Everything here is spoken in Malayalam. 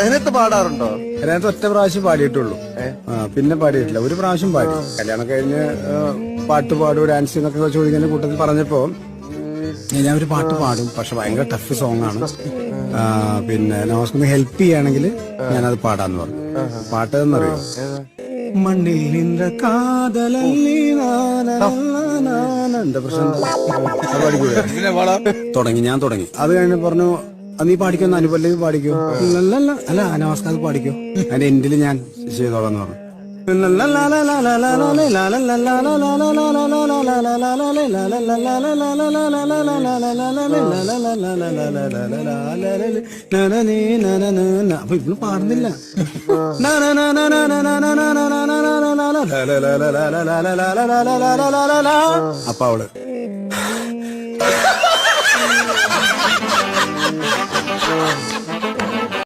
അതിനകത്ത് പാടാറുണ്ടോ? രഹനത്ത് ഒറ്റ പ്രാവശ്യം പാടിയിട്ടുള്ളൂ. പിന്നെ പാടിയിട്ടില്ല. ഒരു പ്രാവശ്യം പാടി. കല്യാണം കഴിഞ്ഞ് പാട്ട് പാടും ഡാൻസ് എന്നൊക്കെ ചോദിക്കുന്ന കൂട്ടത്തിൽ പറഞ്ഞപ്പോ ഞാൻ ഒരു പാട്ട് പാടും. പക്ഷെ ഭയങ്കര ടഫ് സോങ് ആണ്. പിന്നെ നമസ്കൊന്ന് ഹെൽപ്പ് ചെയ്യുകയാണെങ്കിൽ ഞാനത് പാടാന്ന് പറഞ്ഞു. പാട്ട് എന്നറിയോ മണ്ണിൽ നിன்ற കാതലല്ലി എന്താ പ്രശ്നം? തുടങ്ങി ഞാൻ തുടങ്ങി. അത് കഴിഞ്ഞ് പറഞ്ഞു "ആ, നീ പാടിക്കോ അനുപല്ലവി പാടിക്കോ അല്ല അല്ല അത് പാടിക്കോ അതിന്റെ എൻഡിൽ ഞാൻ ചെയ്തോളാം എന്ന് പറഞ്ഞു അപ്പൊ ഇവൾ പാടുന്നില്ല അപ്പൊ അവൾ